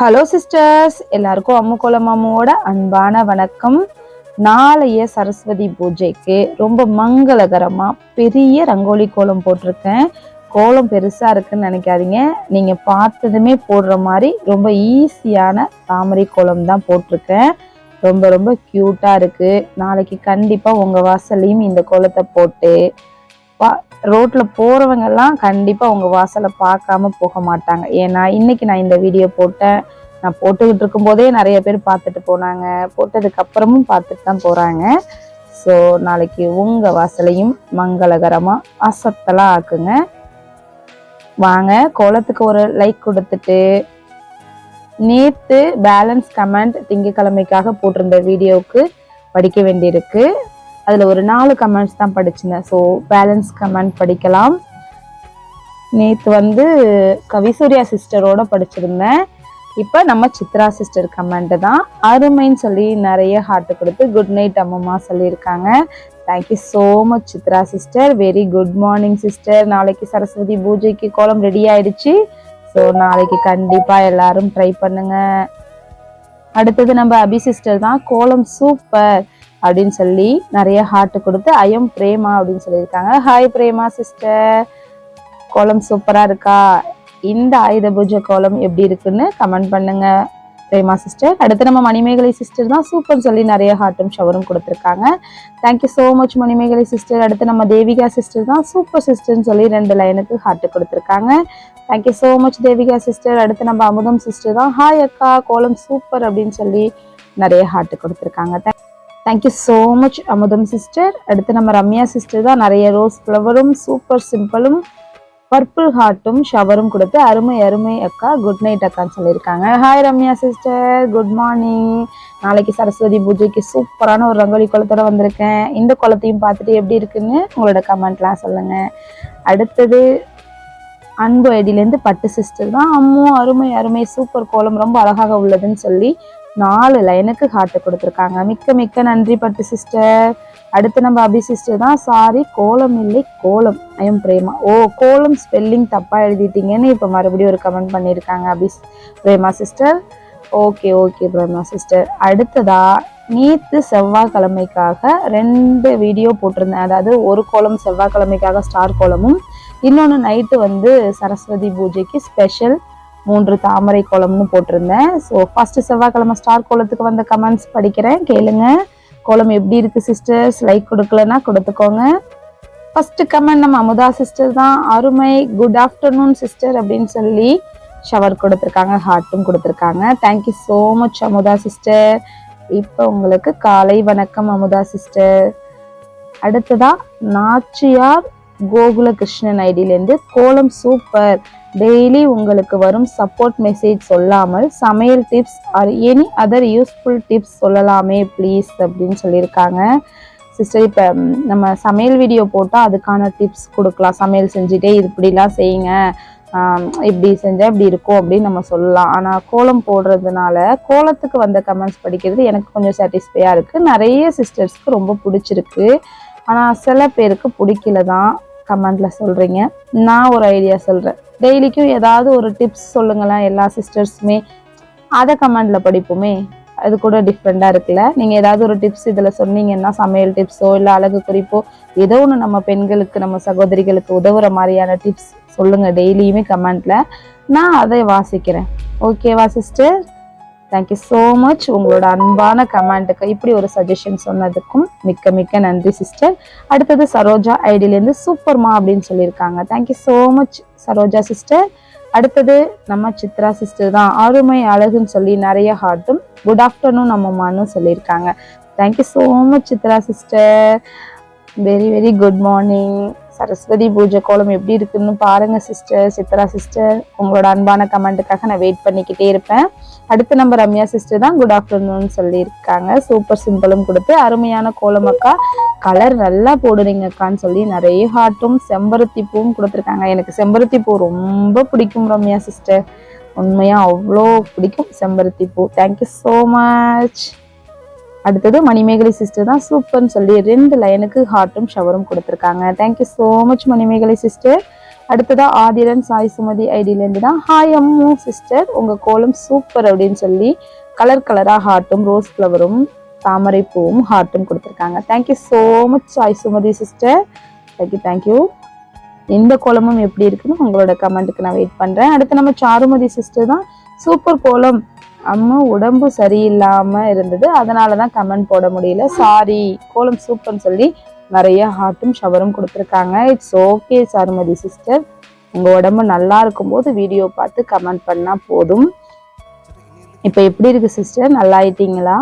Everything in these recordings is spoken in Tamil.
ஹலோ சிஸ்டர்ஸ் எல்லாருக்கும் அம்மு கோலம் அன்பான வணக்கம். நாளைய சரஸ்வதி பூஜைக்கு ரொம்ப மங்களகரமாக பெரிய ரங்கோலி கோலம் போட்டிருக்கேன். கோலம் பெருசாக இருக்குன்னு நினைக்காதீங்க. நீங்கள் பார்த்ததுமே போடுற மாதிரி ரொம்ப ஈஸியான தாமரை கோலம் தான் போட்டிருக்கேன். ரொம்ப ரொம்ப க்யூட்டாக இருக்குது நாளைக்கு கண்டிப்பாக உங்கள் வாசல்லையும் இந்த கோலத்தை போட்டு ரோட்டில் போகிறவங்கெல்லாம் கண்டிப்பாக எல்லாம் வாசலை பார்க்காம போக மாட்டாங்க. ஏன்னா இன்றைக்கி நான் இந்த வீடியோ போட்டேன். நான் போட்டுக்கிட்டு இருக்கும்போதே நிறைய பேர் பார்த்துட்டு போனாங்க. போட்டதுக்கப்புறமும் பார்த்துட்டு தான் போகிறாங்க ஸோ நாளைக்கு உங்கள் வாசலையும் மங்களகரமாக அசத்தலாக ஆக்குங்க. வாங்க கோலத்துக்கு ஒரு லைக் கொடுத்துட்டு நேற்று பேலன்ஸ் கமெண்ட் திங்கக்கிழமைக்காக போட்டிருந்த வீடியோவுக்கு படிக்க வேண்டியிருக்கு. அதில் ஒரு நாலு கமெண்ட்ஸ் தான் படிச்சிருந்தேன் ஸோ பேலன்ஸ் கமெண்ட் படிக்கலாம். நேற்று வந்து கவிசூர்யா சிஸ்டரோட படிச்சிருந்தேன். இப்போ நம்ம சித்ரா சிஸ்டர் கமெண்ட் தான். அருமைன்னு சொல்லி நிறைய ஹார்ட் கொடுத்து குட் நைட் அம்மம்மா சொல்லியிருக்காங்க. Thank you so much Chitra sister very good morning sister நாளைக்கு சரஸ்வதி பூஜைக்கு கோலம் ரெடி ஆயிடுச்சு. ஸோ நாளைக்கு கண்டிப்பாக எல்லாரும் ட்ரை பண்ணுங்க. அடுத்தது நம்ம அபி சிஸ்டர் தான். கோலம் சூப்பர் அப்படின்னு சொல்லி நிறைய ஹார்ட் கொடுத்து ஐயம் பிரேமா அப்படின்னு சொல்லியிருக்காங்க. ஹாய் பிரேமா சிஸ்டர் கோலம் சூப்பரா இருக்கா? இந்த ஆயுத பூஜை கோலம் எப்படி இருக்குன்னு கமெண்ட் பண்ணுங்க. பிரேமா சிஸ்டர் அடுத்து நம்ம மணிமேகலை சிஸ்டர் தான் சூப்பர் சொல்லி நிறைய ஹார்ட்டும் ஷவரும் கொடுத்துருக்காங்க. Thank you so much Manimegalai sister அடுத்து நம்ம தேவிகா சிஸ்டர் தான் சூப்பர் சிஸ்டர்னு சொல்லி ரெண்டு லைனுக்கு ஹார்ட் கொடுத்துருக்காங்க. Thank you so much Devika sister அடுத்து நம்ம அமுதம் சிஸ்டர் தான். ஹாய் அக்கா கோலம் சூப்பர் அப்படின்னு சொல்லி நிறைய ஹார்ட் கொடுத்துருக்காங்க. Thank thank you so much Amudham sister அடுத்து நம்ம ரம்யா சிஸ்டர் தான். நிறைய ரோஸ் ஃப்ளவரும் சூப்பர் சிம்பிளும் பர்பிள் ஹார்ட்டும் ஷவரும் கொடுத்து அருமை அருமை அக்கா குட் நைட் அக்கான்னு சொல்லியிருக்காங்க. Hi Ramya sister good morning நாளைக்கு சரஸ்வதி பூஜைக்கு சூப்பரான ஒரு ரங்கோலி குளத்தோட வந்திருக்கேன். இந்த குளத்தையும் பார்த்துட்டு எப்படி இருக்குன்னு உங்களோட கமெண்ட்லாம் சொல்லுங்க. அடுத்தது அன்பு ஐடியிலேருந்து பட்டு சிஸ்டர் தான். அம்மும் அருமை அருமை சூப்பர் கோலம் ரொம்ப அழகாக உள்ளதுன்னு சொல்லி நாலு லைனுக்கு ஹார்ட் கொடுத்துருக்காங்க. மிக்க மிக்க நன்றி பட்டு சிஸ்டர் அடுத்து நம்ம அபி சிஸ்டர் தான். சாரி கோலம் இல்லை கோலம். ஐயம் பிரேமா ஓ கோலம் ஸ்பெல்லிங் தப்பாக எழுதிட்டீங்கன்னு இப்போ மறுபடியும் ஒரு கமெண்ட் பண்ணியிருக்காங்க Abhi Prema sister okay okay Prema sister அடுத்ததா நேற்று செவ்வாய்க்கிழமைக்காக ரெண்டு வீடியோ போட்டிருந்தேன். அதாவது ஒரு கோலம் செவ்வாய்க்கிழமைக்காக ஸ்டார் கோலமும் இன்னொன்று நைட்டு வந்து சரஸ்வதி பூஜைக்கு ஸ்பெஷல் மூன்று தாமரை கோலம்னு போட்டிருந்தேன். ஸோ ஃபர்ஸ்ட் செவ்வாய்க்கிழமை ஸ்டார் கோலத்துக்கு வந்த கமெண்ட்ஸ் படிக்கிறேன். கேளுங்க. கோலம் எப்படி இருக்கு சிஸ்டர்ஸ் லைக் கொடுக்கலன்னா கொடுத்துக்கோங்க. ஃபர்ஸ்ட் கமெண்ட் நம்ம அமுதா சிஸ்டர் தான். அருமை. குட் ஆஃப்டர்நூன் சிஸ்டர் அப்படின்னு சொல்லி ஷவர் கொடுத்துருக்காங்க ஹார்ட்டும் கொடுத்துருக்காங்க. Thank you so much Amudha sister இப்போ உங்களுக்கு காலை வணக்கம் அமுதா சிஸ்டர் அடுத்ததாக நாச்சியார் கோகுலகிருஷ்ணன் ஐடியிலேருந்து கோலம் சூப்பர் டெய்லி உங்களுக்கு வரும் சப்போர்ட் மெசேஜ் சொல்லாமல் சமையல் tips are any other useful tips சொல்லலாமே ப்ளீஸ் அப்படின்னு சொல்லியிருக்காங்க. சிஸ்டர் இப்போ நம்ம சமையல் வீடியோ போட்டால் அதுக்கான டிப்ஸ் கொடுக்கலாம். சமையல் செஞ்சுட்டே இப்படிலாம் செய்யுங்க. இப்படி செஞ்சால் இப்படி இருக்கும் அப்படின்னு நம்ம சொல்லலாம். ஆனால் கோலம் போடுறதுனால கோலத்துக்கு வந்த கமெண்ட்ஸ் படிக்கிறது எனக்கு கொஞ்சம் சாட்டிஸ்ஃபையாக இருக்குது நிறைய சிஸ்டர்ஸ்க்கு ரொம்ப பிடிச்சிருக்கு. ஆனால் சில பேருக்கு பிடிக்கல தான் கமெண்ட்ல சொல்கிறீங்க நான் ஒரு ஐடியா சொல்கிறேன் டெய்லிக்கும் ஏதாவது ஒரு டிப்ஸ் சொல்லுங்களேன் எல்லா சிஸ்டர்ஸுமே அதை கமெண்ட்ல படிப்போமே. அது கூட டிஃப்ரெண்ட்டாக இருக்குல்ல. நீங்கள் ஏதாவது ஒரு டிப்ஸ் இதில் சொன்னீங்கன்னா சமையல் டிப்ஸோ இல்லை அழகு குறிப்போ ஏதோ ஒன்று நம்ம பெண்களுக்கு நம்ம சகோதரிகளுக்கு உதவுற மாதிரியான டிப்ஸ் சொல்லுங்கள் டெய்லியுமே கமெண்ட்டில் நான் அதை வாசிக்கிறேன். ஓகேவா சிஸ்டர் தேங்க்யூ ஸோ மச் உங்களோட அன்பான கமெண்ட்டுக்கு இப்படி ஒரு சஜஷன் சொன்னதுக்கும் மிக்க மிக்க நன்றி சிஸ்டர் அடுத்தது சரோஜா ஐடியிலேருந்து சூப்பர்மா அப்படின்னு சொல்லியிருக்காங்க. Thank you so much Saroja sister அடுத்தது நம்ம சித்ரா சிஸ்டர் தான். அருமை அழகுன்னு சொல்லி நிறைய ஹார்ட்டும் குட் ஆஃப்டர்நூன் நம்மம்மான்னு சொல்லியிருக்காங்க. Thank you so much Chitra sister very very good morning Saraswati Puja கோலம் எப்படி இருக்குன்னு பாருங்க சிஸ்டர் சித்ரா சிஸ்டர் உங்களோட அன்பான கமெண்ட்டுக்காக நான் வெயிட் பண்ணிக்கிட்டே இருப்பேன். அடுத்து நம்ம ரம்யா சிஸ்டர் தான் குட் ஆஃப்டர்நூன் சொல்லியிருக்காங்க. சூப்பர் சிம்பிளும் கொடுத்து அருமையான கோலம் அக்கா. கலர் நல்லா போடுறீங்க அக்கான்னு சொல்லி நிறைய ஹார்ட்டும் செம்பருத்தி பூவும் கொடுத்துருக்காங்க. எனக்கு செம்பருத்தி பூ ரொம்ப பிடிக்கும் ரம்யா சிஸ்டர் உண்மையா அவ்வளோ பிடிக்கும் செம்பருத்தி பூ. தேங்க்யூ ஸோ மச் அடுத்தது மணிமேகலை சிஸ்டர் தான் சூப்பர்னு சொல்லி ரெண்டு லைனுக்கு ஹார்ட்டும் ஷவரும் கொடுத்துருக்காங்க. Thank you so much Manimegalai sister அடுத்ததா ஆதிரன் சாய் சுமதி ஐடியிலேருந்து தான் ஹாய் அம்மு சிஸ்டர் உங்கள் கோலம் சூப்பர் அப்படின்னு சொல்லி கலர் கலராக ஹார்ட்டும் ரோஸ் ஃப்ளவரும் தாமரை பூவும் ஹார்ட்டும் கொடுத்துருக்காங்க. Thank you so much Sai Sumathi sister thank you thank you இந்த கோலமும் எப்படி இருக்குன்னு உங்களோட கமெண்ட்டுக்கு நான் வெயிட் பண்ணுறேன் அடுத்து நம்ம சாருமதி சிஸ்டர் தான் சூப்பர் கோலம். அம்மா உடம்பு சரியில்லாம இருந்தது. அதனால தான் கமெண்ட் போட முடியல. சாரி கோலம் சூப்பர்னு சொல்லி நிறைய ஹார்ட்டும் ஷவரும் கொடுத்துருக்காங்க. இட்ஸ் ஓகே சாருமதி சிஸ்டர் உங்கள் உடம்பு நல்லா இருக்கும்போது வீடியோ பார்த்து கமெண்ட் பண்ணால் போதும். இப்போ எப்படி இருக்கு சிஸ்டர் நல்லா ஆயிட்டீங்களா?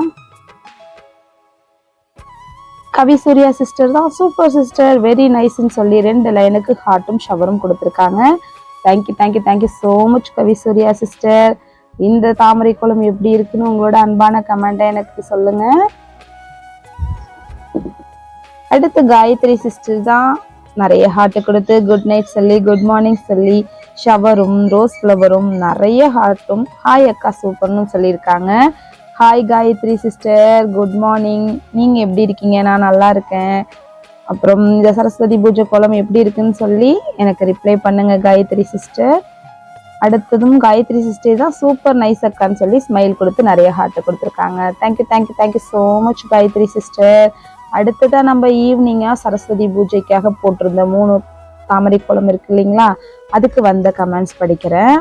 கவி சூர்யா சிஸ்டர் தான். சூப்பர் சிஸ்டர் வெரி நைஸ்ன்னு சொல்லி ரெண்டு லைனுக்கு ஹார்ட்டும் ஷவரும் கொடுத்துருக்காங்க. Thank you thank you thank you so much Kavi Surya sister இந்த தாமரை குளம் எப்படி இருக்குன்னு உங்களோட அன்பான கமெண்ட்டை எனக்கு சொல்லுங்க. அடுத்து காயத்ரி சிஸ்டர் தான் நிறைய ஹார்ட் கொடுத்து குட் நைட் சொல்லி குட் மார்னிங் சொல்லி ஷவரும் ரோஸ் ஃப்ளவரும் நிறைய ஹார்ட்டும் ஹாய் அக்கா சூப்பர்னு சொல்லியிருக்காங்க. Hi Gayathri sister good morning நீங்கள் எப்படி இருக்கீங்க? நான் நல்லா இருக்கேன். அப்புறம் இந்த சரஸ்வதி பூஜை கோலம் எப்படி இருக்குன்னு சொல்லி எனக்கு ரிப்ளை பண்ணுங்க காயத்ரி சிஸ்டர் அடுத்ததும் காயத்ரி சிஸ்டர் தான் சூப்பர் நைஸ் அக்கான்னு சொல்லி ஸ்மைல் கொடுத்து நிறைய ஹார்ட்டை கொடுத்துருக்காங்க. Thank you thank you thank you so much Gayathri sister அடுத்ததாக நம்ம ஈவினிங்காக சரஸ்வதி பூஜைக்காக போட்டிருந்த மூணு தாமரை குளம் இருக்கு இல்லைங்களா? அதுக்கு வந்த கமெண்ட்ஸ் படிக்கிறேன்.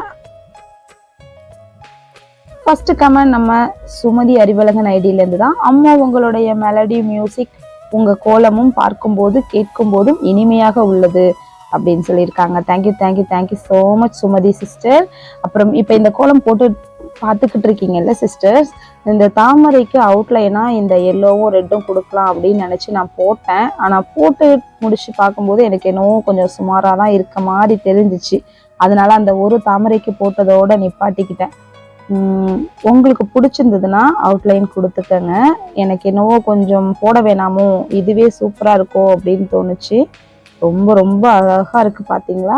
ஃபர்ஸ்ட் கமெண்ட் நம்ம சுமதி அறிவழகன் ஐடியிலேருந்து தான். அம்மா உங்களுடைய மெலடி மியூசிக் உங்கள் கோலமும் பார்க்கும்போது கேட்கும்போதும் இனிமையாக உள்ளது. அப்படின்னு சொல்லியிருக்காங்க. Thank you thank you thank you so much Sumathi sister அப்புறம் இப்போ இந்த கோலம் போட்டு பார்த்துக்கிட்டு இருக்கீங்கல்ல சிஸ்டர்ஸ் இந்த தாமரைக்கு அவுட்லைனா இந்த எல்லோவும் ரெட்டும் கொடுக்கலாம் அப்படின்னு நினச்சி நான் போட்டேன். ஆனால் போட்டு முடிச்சு பார்க்கும்போது எனக்கு என்னவோ கொஞ்சம் சுமாராக தான் இருக்க மாதிரி தெரிஞ்சிச்சு. அதனால அந்த ஒரு தாமரைக்கு போட்டதோட நிப்பாட்டிக்கிட்டேன். உங்களுக்கு பிடிச்சிருந்ததுன்னா அவுட்லைன் கொடுத்துக்கங்க. எனக்கு என்னவோ கொஞ்சம் போட வேணாமோ இதுவே சூப்பராக இருக்கோ அப்படின்னு தோணுச்சு. ரொம்ப ரொம்ப அழகாக இருக்கு பார்த்தீங்களா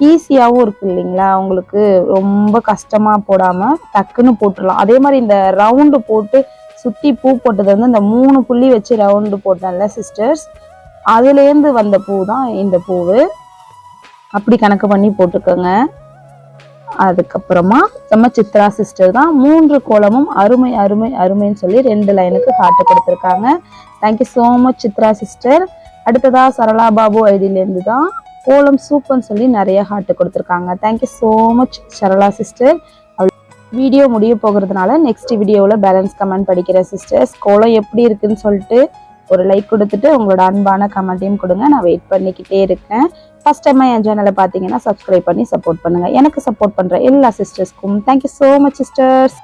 ஈஸியாகவும் இருக்கு இல்லைங்களா? உங்களுக்கு ரொம்ப கஷ்டமாக போடாமல் டக்குன்னு போட்டுடலாம். அதே மாதிரி இந்த ரவுண்டு போட்டு சுற்றி பூ போட்டது வந்து இந்த மூணு புள்ளி வச்சு ரவுண்டு போட்டேன்ல சிஸ்டர்ஸ் அதுலேருந்து வந்த பூ தான் இந்த பூவு. அப்படி கணக்கு பண்ணி போட்டுக்கோங்க. அதுக்கப்புறமா நம்ம சித்ரா சிஸ்டர் தான் மூன்று கோலமும் அருமை அருமை அருமைன்னு சொல்லி ரெண்டு லைனுக்கு காட்டு கொடுத்துருக்காங்க. Thank you so much Chitra sister அடுத்ததா சரளா பாபு ஐடியிலேருந்து தான் கோலம் சூப்பர்னு சொல்லி நிறைய ஹார்ட் கொடுத்துருக்காங்க. Thank you so much Sarala sister video முடிய போகிறதுனால நெக்ஸ்ட் வீடியோவில் பேலன்ஸ் கமெண்ட் படிக்கிற சிஸ்டர்ஸ் கோலம் எப்படி இருக்குன்னு சொல்லிட்டு ஒரு லைக் கொடுத்துட்டு உங்களோட அன்பான கமெண்ட்டையும் கொடுங்க. நான் வெயிட் பண்ணிக்கிட்டே இருக்கேன். ஃபஸ்ட் டைம் என் சேனலை பார்த்தீங்கன்னா சப்ஸ்கிரைப் பண்ணி சப்போர்ட் பண்ணுங்கள் எனக்கு சப்போர்ட் பண்ணுற எல்லா சிஸ்டர்ஸ்க்கும் thank you so much sisters